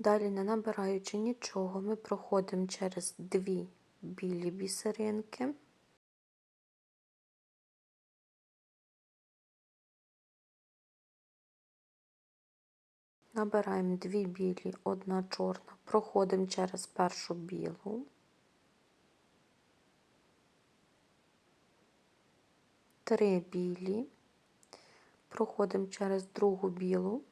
Далі, не набираючи нічого, ми проходимо через дві білі бісеринки. Набираємо дві білі, одна чорна, проходимо через першу білу. Три білі, проходимо через другу білу.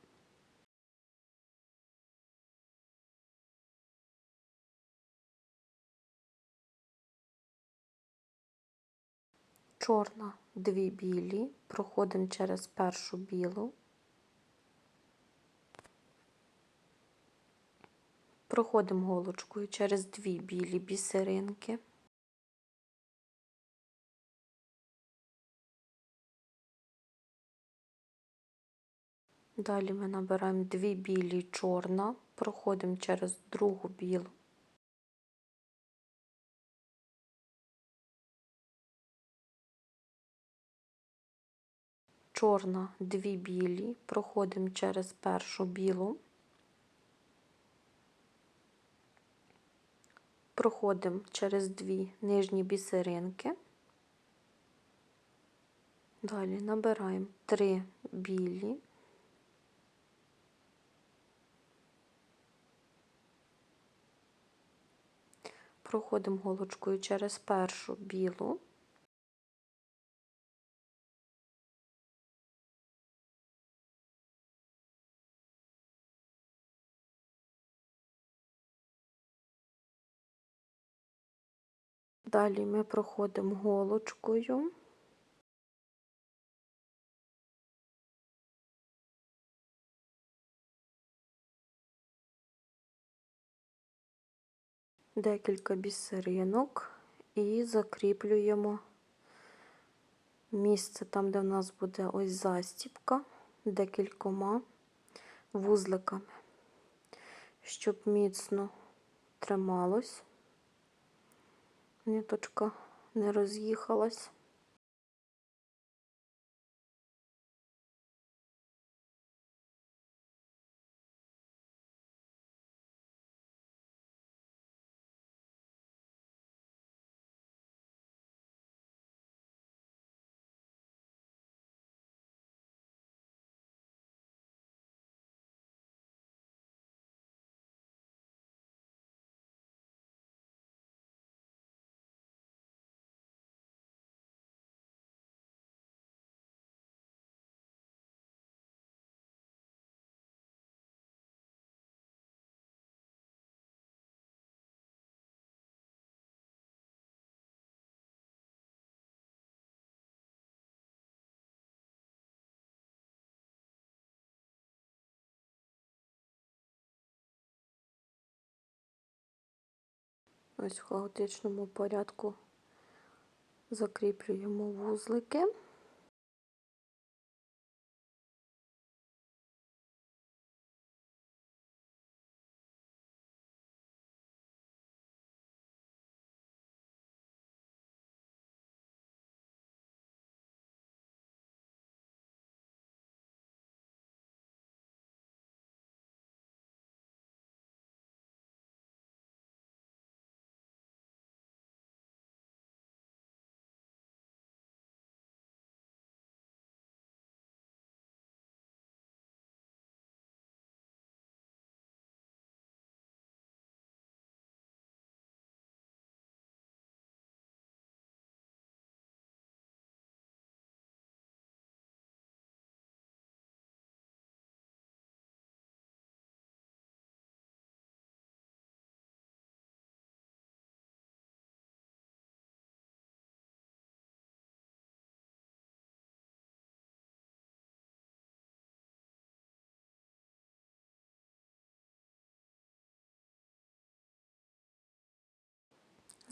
Чорна, дві білі, проходимо через першу білу. Проходимо голочкою через дві білі бісеринки. Далі ми набираємо дві білі чорна, проходимо через другу білу. Чорна, дві білі, проходимо через першу білу. Проходимо через дві нижні бісеринки. Далі набираємо три білі. Проходимо голочкою через першу білу. Далі ми проходимо голочкою. Декілька бісеринок і закріплюємо місце там, де в нас буде ось застіпка, декількома вузликами, щоб міцно трималось ниточка не роз'їхалась. Ось в хаотичному порядку закріплюємо вузлики.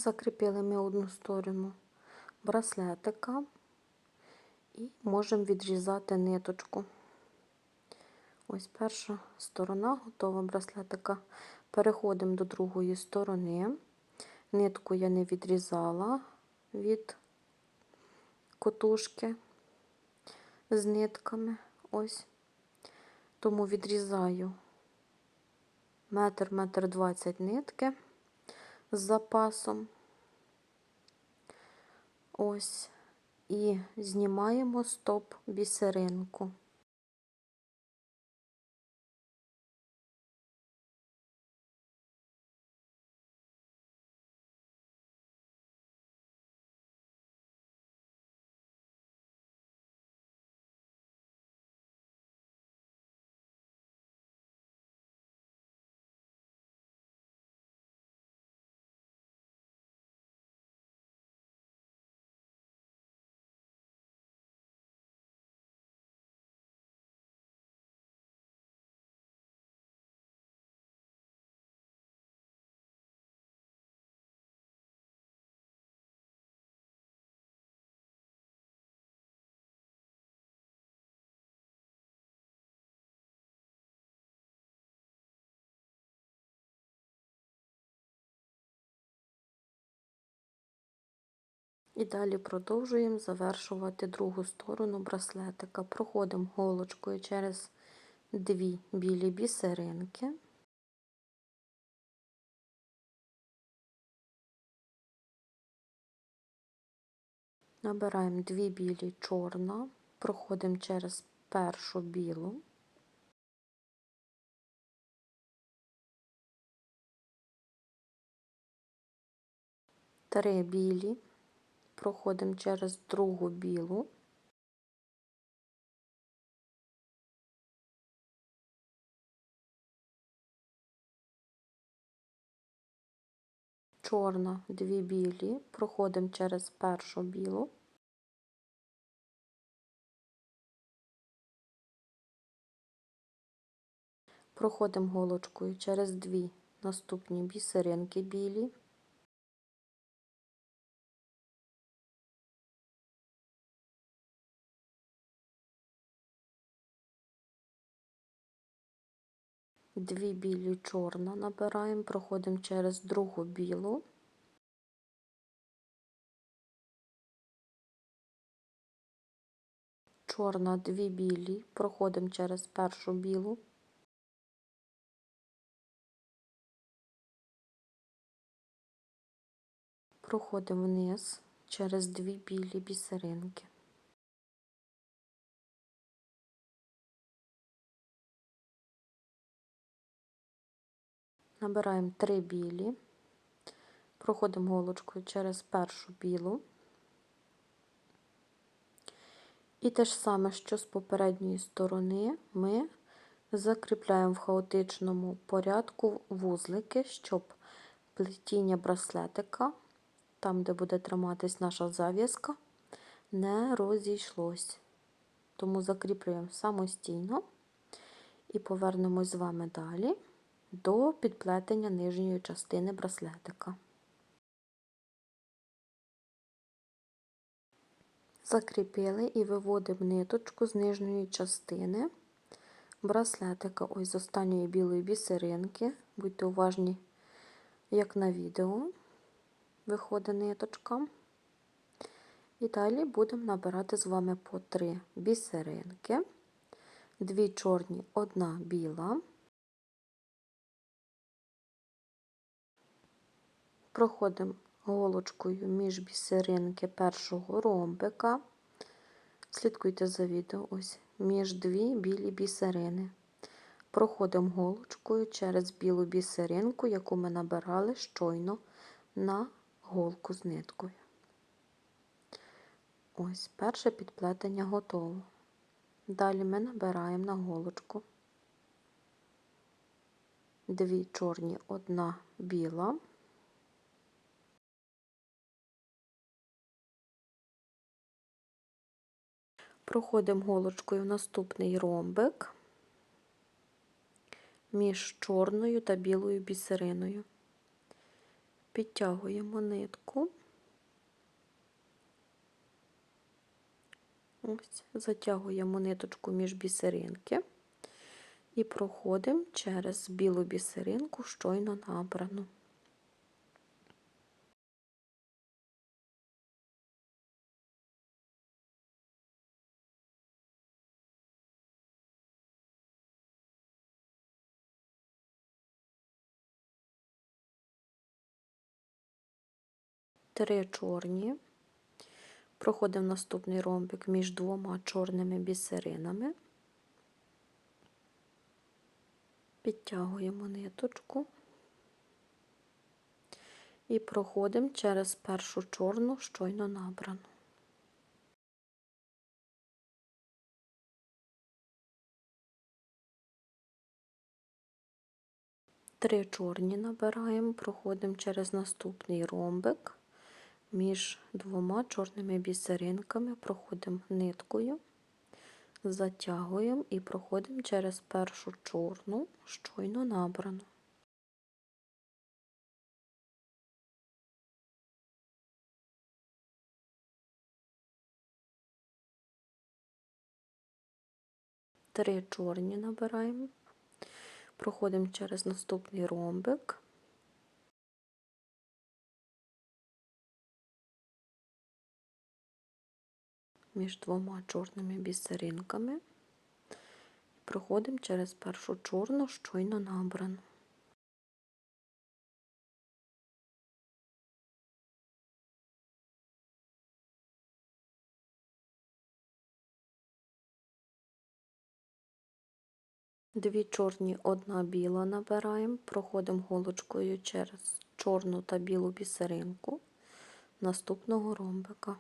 Закріпили ми одну сторону браслетика і можемо відрізати ниточку. Ось перша сторона готова браслетика. Переходимо до другої сторони. Нитку я не відрізала від котушки з нитками. Ось. Тому відрізаю метр, метр двадцять нитки з запасом. Ось, і знімаємо стоп бісеринку. І далі продовжуємо завершувати другу сторону браслетика. Проходимо голочкою через дві білі бісеринки. Набираємо дві білі чорна, проходимо через першу білу. Три білі, проходимо через другу білу. Чорна, дві білі, проходимо через першу білу. Проходимо голочкою через дві наступні бісеринки білі. Дві білі чорна набираємо, проходимо через другу білу. Чорна, дві білі, проходимо через першу білу. Проходимо вниз через дві білі бісеринки. Набираємо три білі, проходимо голочкою через першу білу. І те ж саме, що з попередньої сторони, ми закріпляємо в хаотичному порядку вузлики, щоб плетіння браслетика, там, де буде триматись наша зав'язка, не розійшлось. Тому закріплюємо самостійно і повернемось з вами далі до підплетення нижньої частини браслетика. Закріпили і виводимо ниточку з нижньої частини браслетика, ось з останньої білої бісеринки. Будьте уважні, як на відео, виходить ниточка. І далі будемо набирати з вами по три бісеринки, дві чорні, одна біла. Проходимо голочкою між бісеринки першого ромбика. Слідкуйте за відео, ось між дві білі бісерини. Проходимо голочкою через білу бісеринку, яку ми набирали щойно на голку з ниткою. Ось перше підплетення готово. Далі ми набираємо на голочку дві чорні, одна біла. Проходимо голочкою в наступний ромбик між чорною та білою бісериною. Підтягуємо нитку, ось, затягуємо ниточку між бісеринки і проходимо через білу бісеринку щойно набрану. Три чорні, проходимо наступний ромбик між двома чорними бісеринами, підтягуємо ниточку. І проходимо через першу чорну щойно набрану. Три чорні набираємо, проходимо через наступний ромбик між двома чорними бісеринками, проходимо ниткою, затягуємо і проходимо через першу чорну, щойно набрану. Три чорні набираємо, проходимо через наступний ромбик. Між двома чорними бісеринками. Проходимо через першу чорну, щойно набрану. Дві чорні, одна біла набираємо, проходимо голочкою через чорну та білу бісеринку наступного ромбика.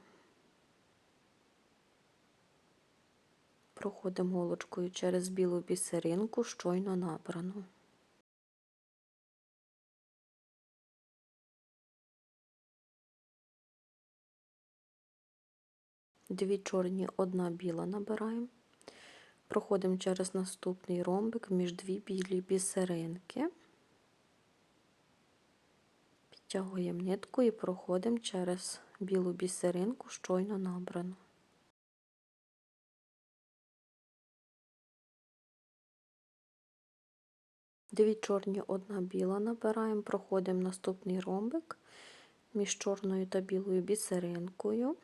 Проходимо голочкою через білу бісеринку, щойно набрану. Дві чорні, одна біла набираємо. Проходимо через наступний ромбик між дві білі бісеринки, підтягуємо нитку і проходимо через білу бісеринку, щойно набрану. Дві чорні, одна біла набираємо, проходимо наступний ромбик між чорною та білою бісеринкою,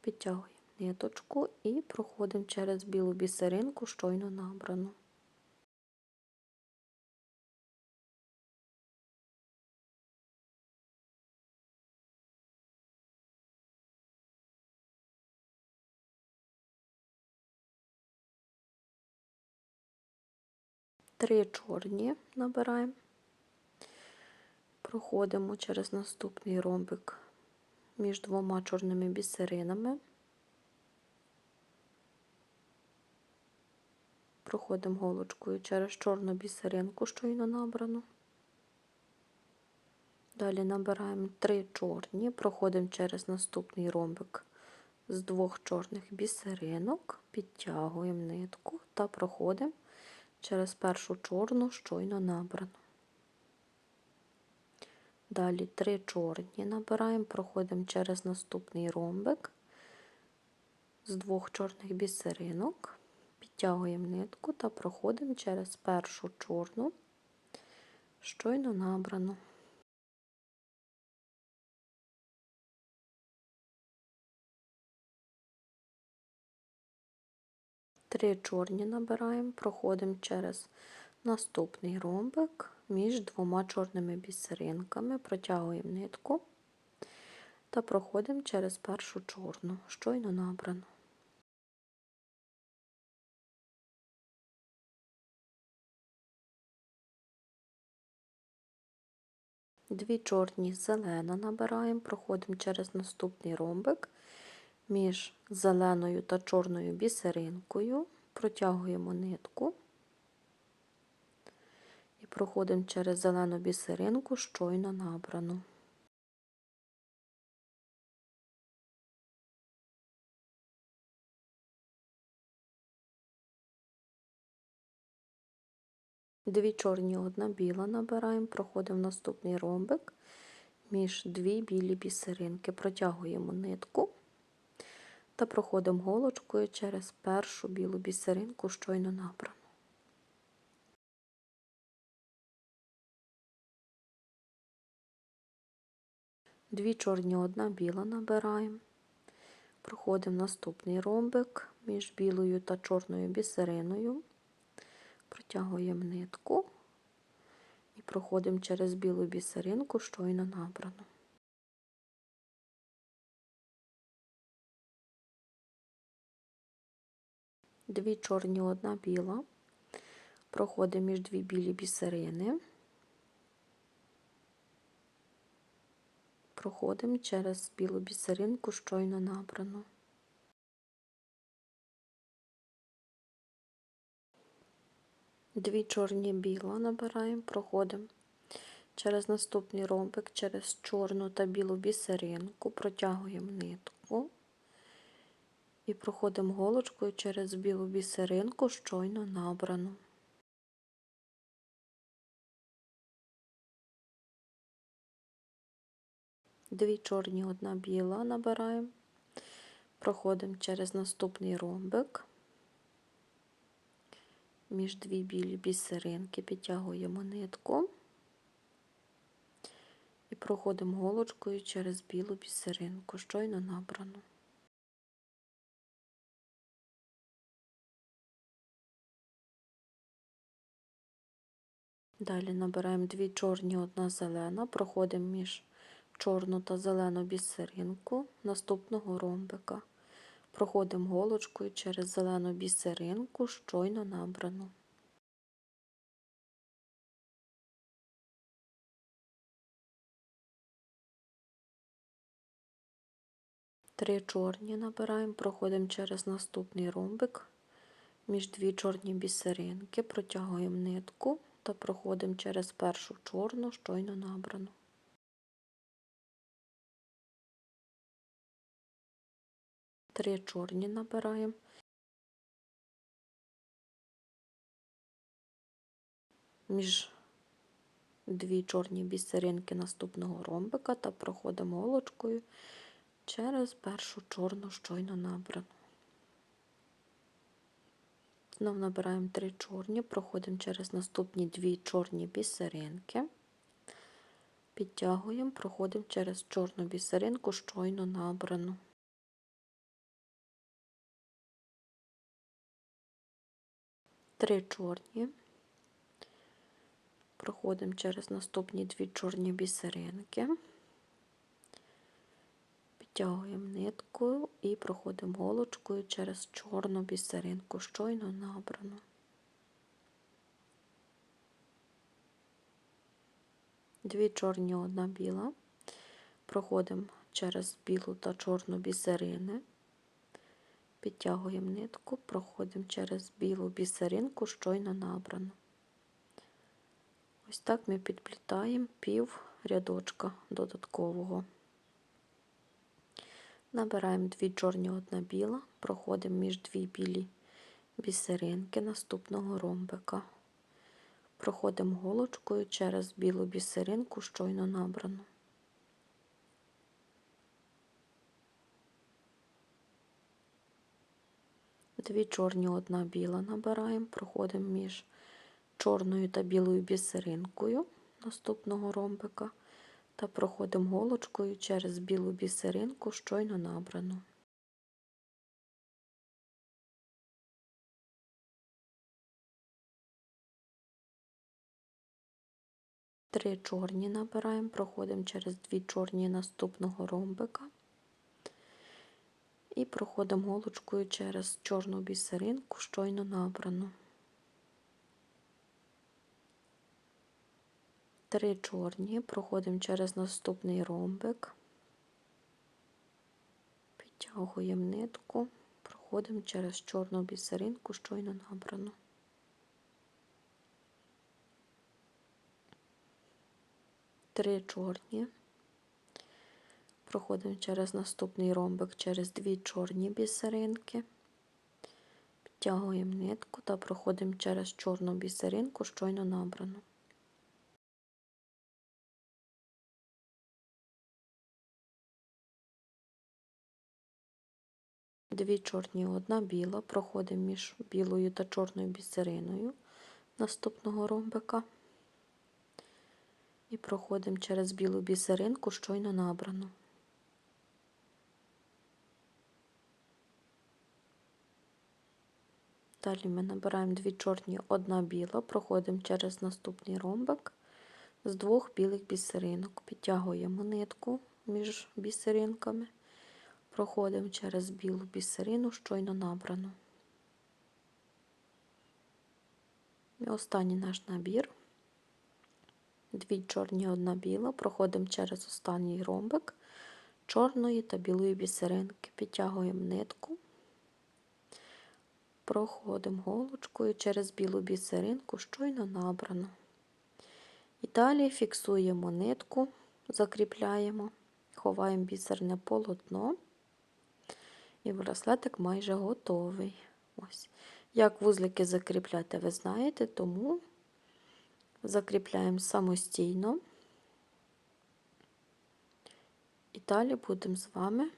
підтягуємо ниточку і проходимо через білу бісеринку, щойно набрану. Три чорні набираємо, проходимо через наступний ромбик між двома чорними бісеринами. проходимо голочкою через чорну бісеринку, щойно набрану. Далі набираємо три чорні, проходимо через наступний ромбик з двох чорних бісеринок, підтягуємо нитку та проходимо через першу чорну, щойно набрану. Далі три чорні набираємо, проходимо через наступний ромбик з двох чорних бісеринок, Підтягуємо нитку та проходимо через першу чорну, щойно набрану. Три чорні набираємо, проходимо через наступний ромбик між двома чорними бісеринками, протягуємо нитку та проходимо через першу чорну, щойно набрану. Дві чорні зелена набираємо, проходимо через наступний ромбик між зеленою та чорною бісеринкою, протягуємо нитку. І проходимо через зелену бісеринку, щойно набрану. Дві чорні, одна біла набираємо, проходимо наступний ромбик між дві білі бісеринки, протягуємо нитку та проходимо голочкою через першу білу бісеринку, щойно набрану. Дві чорні, одна біла набираємо, проходимо наступний ромбик між білою та чорною бісериною протягуємо нитку і проходимо через білу бісеринку, щойно набрану. Дві чорні, одна біла. Проходимо між дві білі бісерини. Проходимо через білу бісеринку, щойно набрану. Дві чорні біла набираємо, проходимо через наступний ромбик, через чорну та білу бісеринку, протягуємо нитку і проходимо голочкою через білу бісеринку, щойно набрану. Дві чорні, одна біла набираємо, проходимо через наступний ромбик, між дві білі бісеринки, підтягуємо нитку і проходимо голочкою через білу бісеринку, щойно набрану. Далі набираємо дві чорні, одна зелена, проходимо між чорну та зелену бісеринку наступного ромбика. Проходимо голочкою через зелену бісеринку, щойно набрану. Три чорні набираємо, проходимо через наступний ромбик, між дві чорні бісеринки, протягуємо нитку та проходимо через першу чорну, щойно набрану. Три чорні набираємо. Між дві чорні бісеринки наступного ромбика та проходимо олочкою через першу чорну щойно набрану. Знов набираємо три чорні, проходимо через наступні дві чорні бісеринки, підтягуємо, проходимо через чорну бісеринку, щойно набрану. Три чорні, проходимо через наступні дві чорні бісеринки. Підтягуємо нитку і проходимо голочкою через чорну бісеринку, щойно набрану. Дві чорні, одна біла. Проходимо через білу та чорну бісерини, підтягуємо нитку, проходимо через білу бісеринку, щойно набрану. Ось так ми підплітаємо пів рядочка додаткового. Набираємо дві чорні, одна біла, проходимо між дві білі бісеринки наступного ромбика. Проходимо голочкою через білу бісеринку, щойно набрану. Дві чорні, одна біла набираємо, проходимо між чорною та білою бісеринкою наступного ромбика та проходимо голочкою через білу бісеринку, щойно набрану. Три чорні набираємо, проходимо через дві чорні наступного ромбика і проходимо голочкою через чорну бісеринку, щойно набрану. Три чорні, проходимо через наступний ромбик, підтягуємо нитку, проходимо через чорну бісеринку, щойно набрану. Три чорні, проходимо через наступний ромбик, через дві чорні бісеринки, підтягуємо нитку та проходимо через чорну бісеринку, щойно набрану. Дві чорні, одна біла, проходимо між білою та чорною бісериною наступного ромбика. І проходимо через білу бісеринку, щойно набрану. Далі ми набираємо дві чорні, одна біла, проходимо через наступний ромбик. З двох білих бісеринок, підтягуємо нитку між бісеринками проходимо через білу бісерину, щойно набрану. І останній наш набір. Дві чорні, одна біла. Проходимо через останній ромбик чорної та білої бісеринки. Підтягуємо нитку, проходимо голочкою через білу бісеринку, щойно набрано. І далі фіксуємо нитку, закріпляємо, ховаємо бісерне полотно. І браслетик майже готовий. Ось. Як вузлики закріпляти, ви знаєте, тому закріпляємо самостійно. І далі будемо з вами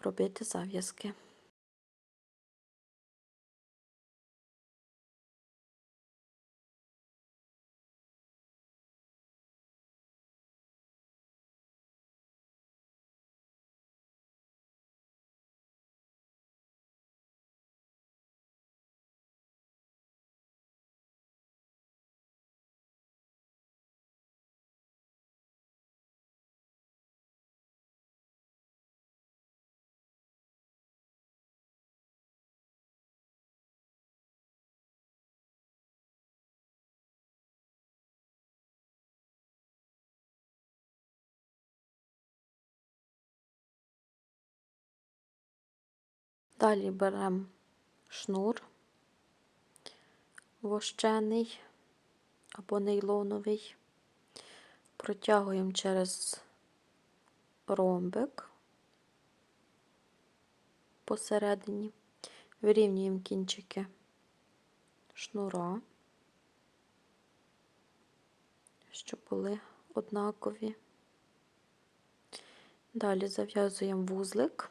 робити зав'язки. Далі беремо шнур вощений або нейлоновий, протягуємо через ромбик посередині, вирівнюємо кінчики шнура, щоб були однакові. Далі зав'язуємо вузлик.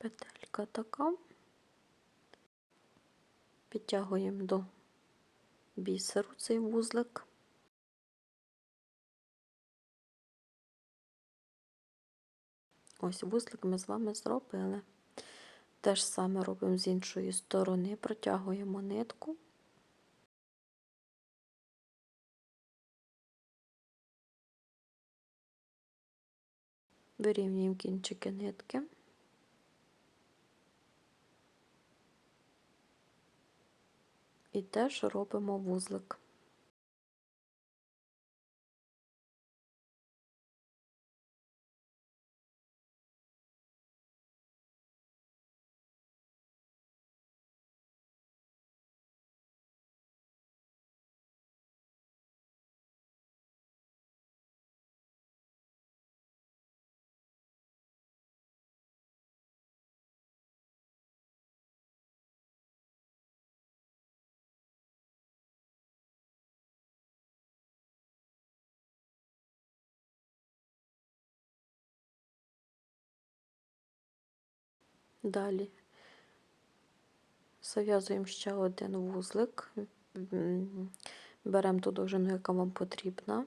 Петелька така, підтягуємо до бісеру цей вузлик. Ось вузлик ми з вами зробили. Те ж саме робимо з іншої сторони, протягуємо нитку. Вирівнюємо кінчики нитки. І теж робимо вузлик. Далі зав'язуємо ще один вузлик, беремо ту довжину, яка вам потрібна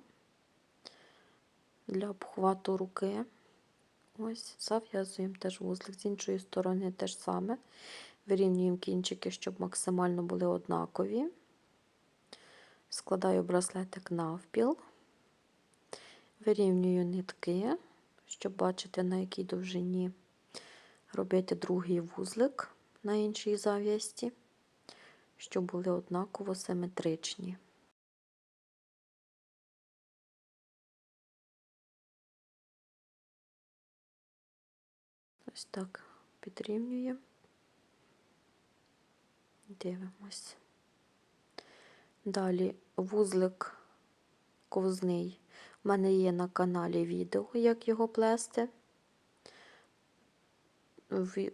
для обхвату руки. Ось, зав'язуємо теж вузлик з іншої сторони те ж саме. Вирівнюємо кінчики, щоб максимально були однакові. Складаю браслетик навпіл, вирівнюю нитки, щоб бачити, на якій довжині робити другий вузлик на іншій зав'язці, щоб були однаково симетричні. Ось так підрівнюємо, дивимось. Далі вузлик ковзний. У мене є на каналі відео, як його плести.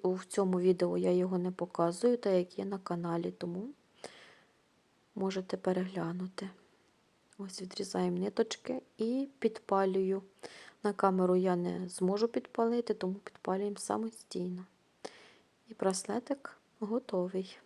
В цьому відео я його не показую, так як є на каналі, тому можете переглянути. Ось відрізаємо ниточки і підпалюю. На камеру я не зможу підпалити, тому підпалюємо самостійно. І браслетик готовий.